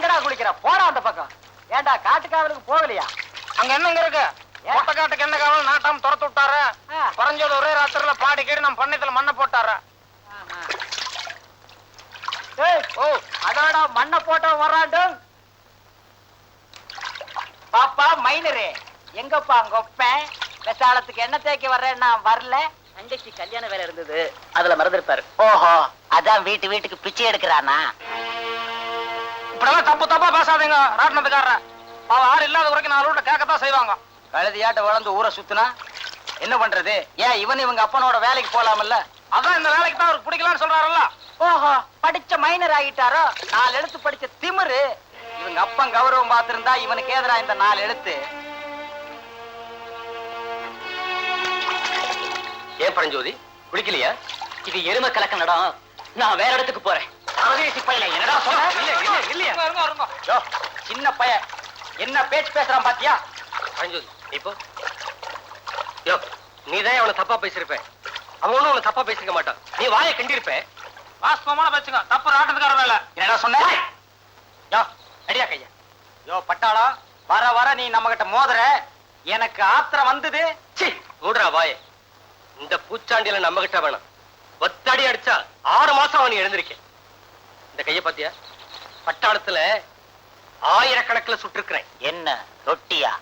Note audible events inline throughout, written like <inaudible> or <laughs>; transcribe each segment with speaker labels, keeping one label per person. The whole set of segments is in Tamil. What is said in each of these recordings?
Speaker 1: எங்கடா குளிக்கிற? போடா அந்த பக்கம். ஏன்டா காட்டுக்காவலுக்கு போகலையா?
Speaker 2: அங்க என்னங்க இருக்கு? மொட்டை காட்டுக்கு என்ன காவல்? நாட்டாம துரத்து விட்டாரு. குறைஞ்சது ஒரே ராத்திரில பாடி கேடு நம்ம பண்ணையத்துல மண்ணை போட்டாரு.
Speaker 1: ஏய், ஓ அதாடா மண்ணை போட்ட வர்றாண்டு பாப்பா மைனரே எங்கப்பா கொப்பேன் வெசாலத்துக்கு என்ன தேய்க்க வர்றேன் நான் வரல.
Speaker 3: அண்டைக்கு கல்யாண வேலை இருந்தது. அதுல மறந்துருப்பாரு.
Speaker 1: ஓஹோ அதான் வீட்டு வீட்டுக்கு பிச்சை எடுக்கிறானா?
Speaker 2: இப்படிலாம் தப்பு தப்பா பேசாதீங்க. ராட்டினத்துக்காரர. அவ ஆறு இல்லாத வரைக்கும் நாலு வீட்டை கேட்கத்தான் செய்வாங்க.
Speaker 1: கழுதியாட்ட வளர்ந்து ஊரை சுத்துனா என்ன பண்றது? ஏன் இவன் இவங்க அப்பனோட வேலைக்கு போலாமல்ல?
Speaker 2: அதான் இந்த வேலைக்கு தான் அவருக்கு பிடிக்கலாம்னு சொல்றாருல்ல.
Speaker 1: ஓஹோ படிச்ச மைனர் ஆகிட்டாரோ? நாலு எழுத்து படிச்ச திமிரு. இவங்க அப்பன் கௌரவம் பார்த்திருந்தா இவனுக்கு எதிரா இந்த நாலு எழுத்து.
Speaker 3: ஏன் பரஞ்சோதி? குளிக்கலையா? இது எருமை கலக்க நடம். நான் வேற இடத்துக்கு போறேன். அவதேசி பையல என்னடா சொல்ற?
Speaker 2: இல்ல இல்ல இல்லையா இருங்க இருங்க
Speaker 1: யோ, சின்ன பையன் என்ன பேச்சு பேசுறான் பாத்தியா?
Speaker 3: பரஞ்சோதி இப்போ? யோ நீ தான் அவனை தப்பா பேசிருப்ப அவன் உன்னை தப்பா பேசிருக்க மாட்டான். நீ வாயை கண்டிருப்ப.
Speaker 2: வாஸ்தவமான பேச்சுங்க. தப்பு ராட்டத்துக்கார வேலை.
Speaker 1: என்னடா சொன்ன? யோ அடியா கையா. யோ பட்டாளா வர வர நீ நம்ம கிட்ட மோதுற. எனக்கு ஆத்திரம் வந்தது.
Speaker 3: சி மூடுறா வாயை. இந்த பூச்சாண்டியில நம்ம கிட்ட வேணாம். ஒத்தடி அடிச்சா ஆறு மாசம் அவன் எழுந்திருக்கேன் இந்த கைய பாத்தியா? பட்டாளத்துல ஆயிரக்கணக்குல சுட்டிருக்கிறேன்.
Speaker 1: என்ன ரொட்டியா?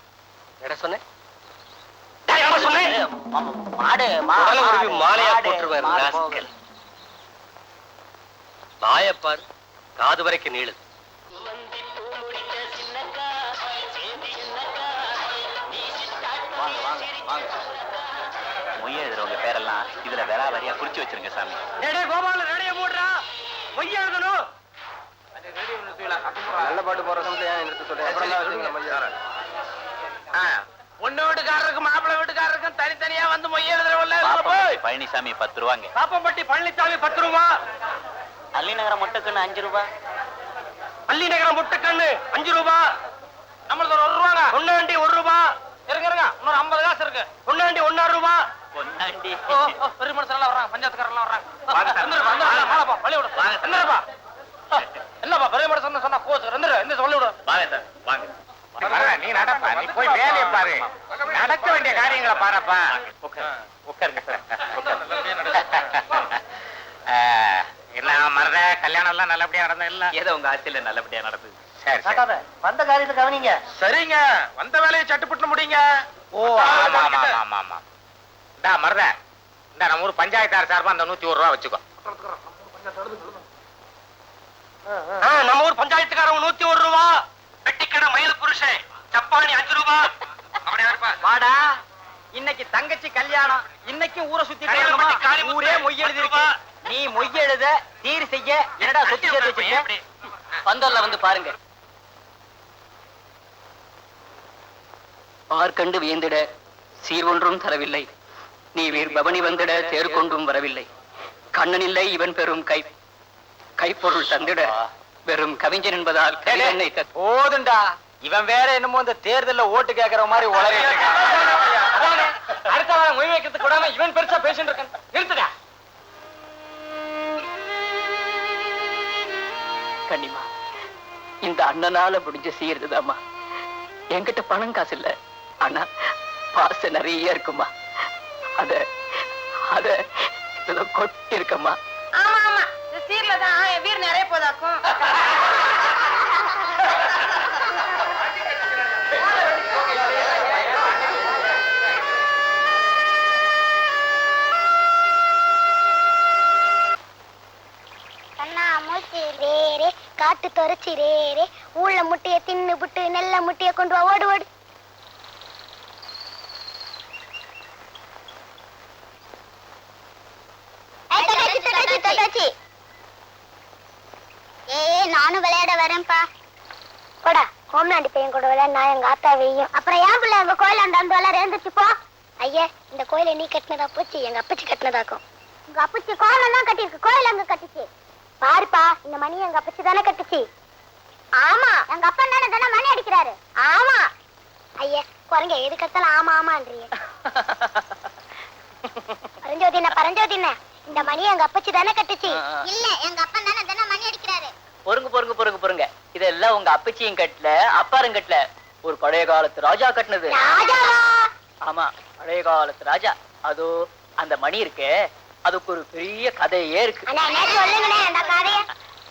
Speaker 3: என்ன சொன்னேன். வாயப்பார் காது வரைக்கும் நீளுது.
Speaker 4: மொய் எழுதுறவங்க பேரெல்லாம் இதுல வேற வரியா குறிச்சு வச்சிருங்க சாமி.
Speaker 3: கோபால ரேடியோ போடுறா பொய் எழுதணும்
Speaker 2: நல்ல பாட்டு போற சமயத்துல நிறுத்த பொண்ணு வீட்டுக்காரருக்கும் மாப்பிள்ளை வீட்டுக்காரருக்கும் தனித்தனியா வந்து மொய் எழுதுறவல்ல
Speaker 4: பழனிசாமி பத்து ரூபாங்க.
Speaker 3: பாப்பம்பட்டி பழனிசாமி பத்து ரூபா.
Speaker 1: அள்ளிநகரம் முட்டைக்குன்னு அஞ்சு ரூபாய்
Speaker 3: பள்ளி நகரம் முட்டைக்கண்ணு அஞ்சு ரூபா.
Speaker 2: நம்மளுக்கு ஒரு ஒரு ரூபாங்க.
Speaker 3: பொன்னாண்டி ஒரு ரூபா.
Speaker 2: இருங்க இருங்க இன்னொரு ஐம்பது காசு இருக்கு.
Speaker 3: பொன்னாண்டி ஒன்னாறு ரூபா.
Speaker 2: ஓ, பெரிய மனுஷன் எல்லாம் வர்றாங்க. பஞ்சாயத்துக்காரெல்லாம் வர்றாங்க. என்னப்பா பெரிய மனுஷன் சொன்னா கோச்சு? ரெண்டு சொல்லி விடு.
Speaker 4: வாங்க சார். வாங்க.
Speaker 2: நீ நடப்பா. நீ போய் வேலையை பாரு. நடக்க வேண்டிய காரியங்களை பாருப்பா.
Speaker 4: உட்காருங்க சார்.
Speaker 2: என்ன மறத கல்யாணம் எல்லாம் நல்லபடியா நடந்தது இல்ல?
Speaker 4: ஏதோ உங்க ஆட்சியில நல்லபடியா நடந்தது.
Speaker 2: சரி
Speaker 1: வந்த காரியத்தை கவனிங்க.
Speaker 2: சரிங்க. வந்த வேலையை சட்டுப்பட்டு முடிங்க.
Speaker 1: ஓ
Speaker 2: ஆமா. ஆமா ஆமா ஆமா. இந்தா மருத இந்த நம்ம ஊர் பஞ்சாயத்தார் சார்பா அந்த நூத்தி ஒரு ரூபா வச்சுக்கோ.
Speaker 3: ஆ, நம்ம ஊர் பஞ்சாயத்துக்காரங்க நூத்தி ஒரு ரூபா. வெட்டிக்கடை மயில் புருஷன் சப்பானி அஞ்சு ரூபா.
Speaker 1: வாடா இன்னைக்கு தங்கச்சி கல்யாணம் இன்னைக்கும் ஊரை சுத்தி ஊரே மொய் எழுதி இருக்கு
Speaker 3: பத்து
Speaker 1: நீ மொய் எழுத தீர் செய்ய என்னடா சொத்து சேர்த்து வச்சிருக்க?
Speaker 3: பந்தல்ல வந்து பாருங்க. பார்க்கண்டு வியந்திட சீர் ஒன்றும் தரவில்லை. நீ வீர் பவனி வந்திட தேர் கொண்டும் வரவில்லை. கண்ணனில்லை இவன் பெரும் கை கைப்பொருள் தந்திட வெறும் கவிஞன் என்பதால்
Speaker 1: போதுண்டா. இவன் வேற என்னமோ இந்த தேர்தல்ல ஓட்டு கேக்குற மாதிரி. <laughs>
Speaker 3: அதானே, அடுத்த வாரம் வைக்கிறதுக்கு கூடாம இவன் பெருசா பேசிட்டு இருக்கான். நிறுத்துடா. கண்ணிமா இந்த அண்ணனால முடிஞ்ச செய்யறதுதாம்மா என்கிட்ட பணம் காசு இல்ல ஆனா பாசம் நிறைய இருக்குமா அத அத இதுல கொட்டி இருக்கம்மா
Speaker 5: ஆமா ஆமா. இந்த சீர்ல தான் என் வீடு நிறைய போதாக்கும்.
Speaker 6: கண்ணா மூச்சு ரேரே காட்டு தொலைச்சி ரேரே ஊழ முட்டைய தின்னு புட்டு நெல்ல முட்டைய கொண்டு வா ஓடு ஓடு ஏய், தட்டாச்சி, தட்டாச்சி, தட்டாச்சி. ஏய் நானும் விளையாட வரேன்ப்பா. போடா கோமலாண்டி பையன் கூட விளையாட நான் எங்க ஆத்தா வெய்யும். அப்புறம் ஏன் பிள்ளை எங்க கோயில் அந்த அந்த விளையாட இருந்துச்சு போ. ஐயா இந்த கோயிலை நீ கட்டினதா போச்சு எங்க அப்பச்சி கட்டினதாக்கும். உங்க அப்பச்சி கோலம் தான் கட்டிருக்கு கோயில் அங்க கட்டுச்சு? பாருப்பா இந்த மணி எங்க அப்பச்சி தானே கட்டுச்சு. ஆமா. எங்க அப்பா தானே தானே மணி அடிக்கிறாரு. ஆமா. ஐயா குரங்க எது கத்தாலும் ஆமா ஆமான்றிய <laughs> பரஞ்சோதின பரஞ்சோதின இந்த மணி எங்க அப்பச்சி தானே கட்டுச்சு. இல்ல எங்க அப்பா தானே தானே மணி அடிக்கிறாரு.
Speaker 3: பொறுங்க பொறுங்க பொறுங்க பொறுங்க. இதெல்லாம் உங்க அப்பச்சியும் கட்டல அப்பாரும் கட்டல. ஒரு பழைய காலத்து ராஜா கட்டினது. ஆமா பழைய காலத்து ராஜா. அதோ அந்த மணி இருக்கே. அதுக்கு ஒரு பெரிய கதையே இருக்கு.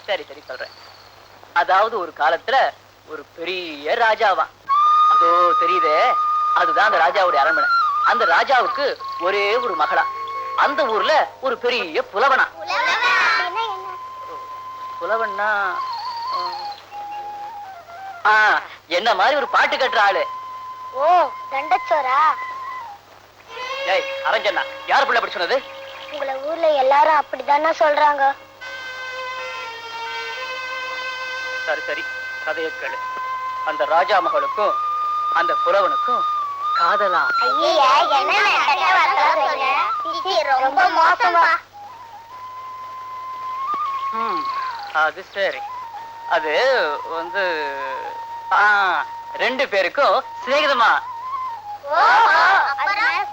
Speaker 3: சரி சரி சொல்றேன். அதாவது ஒரு காலத்துல ஒரு பெரிய ராஜாவா. அதோ தெரியுதே. அதுதான் அந்த ராஜாவுடைய அரண்மனை. அந்த ராஜாவுக்கு ஒரே ஒரு மகளா. அந்த ஊர்ல ஒரு பெரிய புலவனா? புலவன்னா என்ன மாதிரி ஒரு பாட்டு கட்டுற ஆளு?
Speaker 6: ஓ தண்டச்சோரா?
Speaker 3: ஏய் அரஞ்சண்ணா யார் பிள்ளை அப்படி சொன்னது?
Speaker 6: உங்களை ஊர்ல எல்லாரும் அப்படிதானே சொல்றாங்க.
Speaker 3: சரி சரி கதையை கேளு. அந்த ராஜா மகளுக்கும் அந்த புலவனுக்கும் காதலா?
Speaker 6: ரொம்ப மோசமா.
Speaker 3: அது சரி. அது வந்து ரெண்டு பேருக்கும் சிநேகிதமா?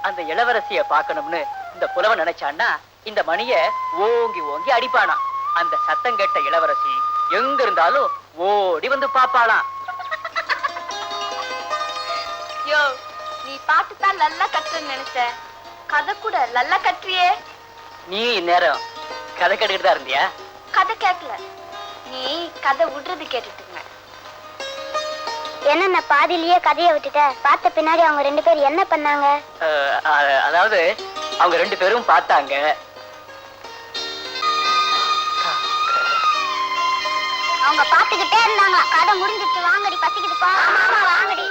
Speaker 3: அந்த இளவரசிய பார்க்கணும்னு இந்த புலவன் நினைச்சான்னா இந்த மணிய ஓங்கி ஓங்கி அடிப்பானாம். அந்த சத்தம் கேட்ட இளவரசி எங்க இருந்தாலும் ஓடி வந்து பாப்பாளாம்
Speaker 5: யோ நீ பாட்டு தான் நல்லா கட்டுன்னு நினைச்ச கதை கூட நல்லா கட்டுறியே.
Speaker 3: நீ இந்நேரம் கதை கேட்டுக்கிட்டு தான் இருந்தியா?
Speaker 5: கதை கேட்கல. நீ கதை விடுறது கேட்டுட்டு இருந்தேன்
Speaker 6: என்ன பாதியிலேயே கதையை விட்டுட்ட? பார்த்த பின்னாடி அவங்க ரெண்டு பேரும் என்ன பண்ணாங்க?
Speaker 3: அஹ், அ- அதாவது அவங்க ரெண்டு பேரும் பார்த்தாங்க.
Speaker 6: அவங்க பாத்துக்கிட்டே இருந்தாங்க கதை முடிஞ்சிட்டு வாங்கடி பசிக்குது போ ஆமா ஆமா வாங்கடி.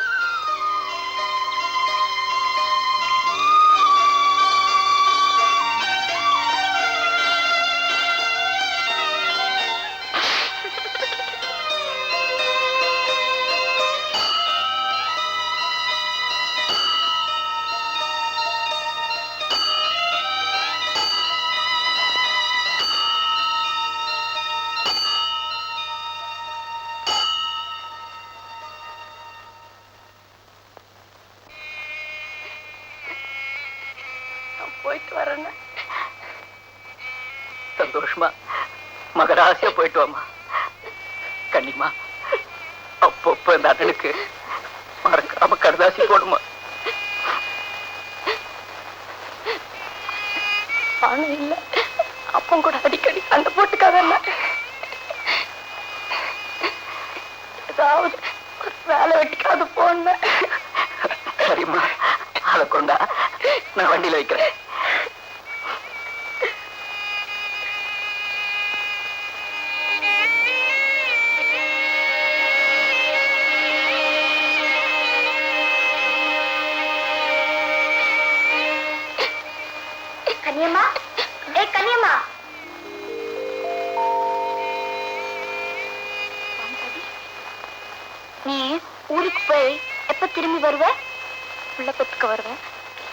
Speaker 3: மகராசியா போயிட்டு வாமா கண்ணிமா அப்பப்ப இந்த அண்ணனுக்கு மறக்காம கடுதாசி போடுமா
Speaker 5: பணம் இல்ல அப்பம் கூட அடிக்கடி சண்டை போட்டுக்காத ஏதாவது வேலை வெட்டிக்காது போன
Speaker 3: சரிம்மா அதை கொண்டா நான் வண்டியில வைக்கிறேன்.
Speaker 6: திரும்பி வருவேன்?
Speaker 5: உள்ள பத்துக்கு வருவேன்.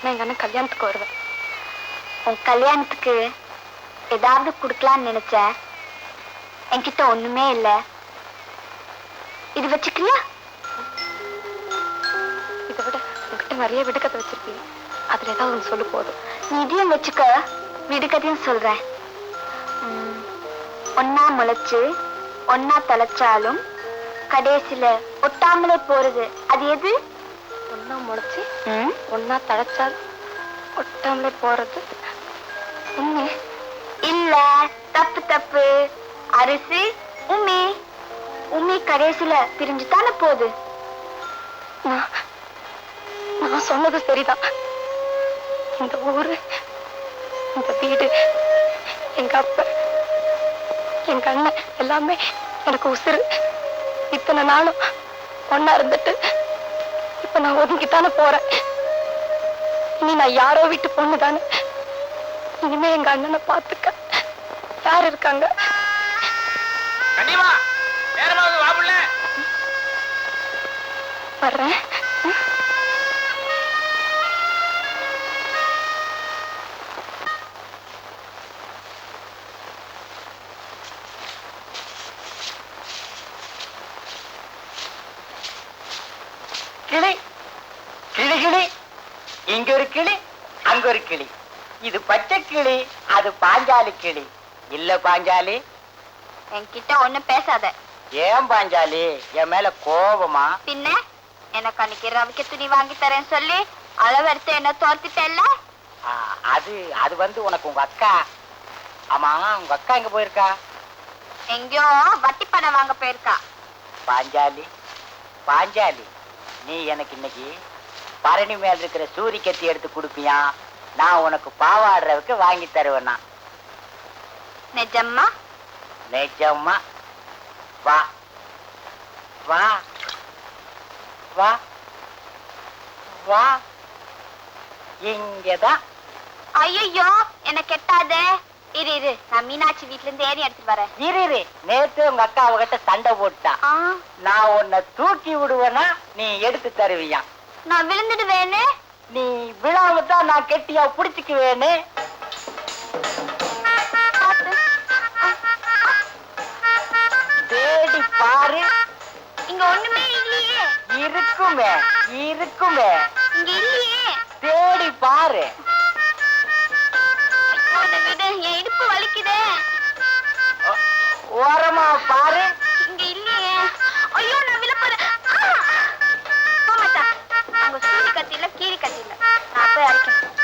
Speaker 5: நான் எங்க அண்ணன் கல்யாணத்துக்கு வருவேன்.
Speaker 6: உன் கல்யாணத்துக்கு ஏதாவது கொடுக்கலான்னு நினைச்சேன். என்கிட்ட ஒண்ணுமே இல்லை. இது வச்சுக்கிறியா?
Speaker 5: இதை விட உங்ககிட்ட நிறைய விடுக்கதை வச்சிருக்கீங்க அதுல ஏதாவது ஒன்று சொல்லு போதும்.
Speaker 6: நீ இதையும் வச்சுக்க. விடுகதையும் சொல்றேன். உம், முளைச்சு ஒன்னா தொலைச்சாலும் கடைசியில ஒட்டாமலே போறது. அது எது?
Speaker 5: ஒன்னா முளைச்சு? ஒன்னா தழைச்சால் ஒட்டாமலே போறது. உண்மை
Speaker 6: இல்ல தப்பு தப்பு. அரிசி உமி உமி கடைசியில பிரிஞ்சு தானே போகுது?
Speaker 5: நான் நான் சொன்னது சரிதான் இந்த ஊரு இந்த வீடு எங்க அப்பா எங்க அண்ணன் எல்லாமே எனக்கு உசுறு. இத்தனை நாளும் ஒன்னா இருந்துட்டு இப்ப நான் ஒதுங்கித்தானே போறேன். இனி நான் யாரோ வீட்டு பொண்ணு தானே இனிமே எங்க அண்ணனை பாத்துக்க யார் இருக்காங்க? வர்றேன்.
Speaker 3: இங்க ஒரு கிளி அங்க ஒரு கிளி. இது பச்சை கிளி அது பாஞ்சாலி கிளி. இல்ல பாஞ்சாலி.
Speaker 7: என்கிட்ட ஒண்ணும் பேசாத.
Speaker 1: ஏன் பாஞ்சாலி? என் மேல கோபமா?
Speaker 7: பின்ன? எனக்கு அன்னைக்கு ரவிக்க துணி வாங்கி தரேன்னு சொல்லி அளவெடுத்து என்ன தோர்த்துட்டல்ல?
Speaker 1: அது அது வந்து உனக்கு உங்க அக்கா. ஆமா உங்க அக்கா எங்க போயிருக்கா?
Speaker 7: எங்கேயோ வட்டி பணம் வாங்க போயிருக்கா.
Speaker 1: பாஞ்சாலி. பாஞ்சாலி நீ எனக்கு இன்னைக்கு பரணி மேல இருக்கிற சூரி கத்தி எடுத்து கொடுப்பியா? நான் உனக்கு பாவாடுறதுக்கு வாங்கி தருவேனா.
Speaker 7: நிஜம்மா?
Speaker 1: நிஜமா வா. வா. வா. வா. இங்கதான்.
Speaker 7: ஐயோ என்ன கெட்டாதே. இரு இரு. நான் மீனாட்சி வீட்ல இருந்து ஏறி எடுத்துட்டு வரேன்.
Speaker 1: இரு இரு. நேத்து உங்க அக்கா அவகிட்ட சண்டை போட்டா நான் உன்னை தூக்கி விடுவேனா நீ எடுத்து தருவியா?
Speaker 7: நான் விழுந்துடுவேன்னு
Speaker 1: நீ தான் நான் கெட்டியா புடிச்சுக்குவேன்னு
Speaker 7: பார்த்து.
Speaker 1: தேடி பாரு.
Speaker 7: இங்க ஒண்ணுமே இல்லையே.
Speaker 1: இருக்குமே இருக்குமே.
Speaker 7: இங்க இல்லையே.
Speaker 1: தேடி பாரு.
Speaker 7: ஐயோ, என் இடுப்பு வலிக்குதே.
Speaker 1: ஓரமா பாரு. belki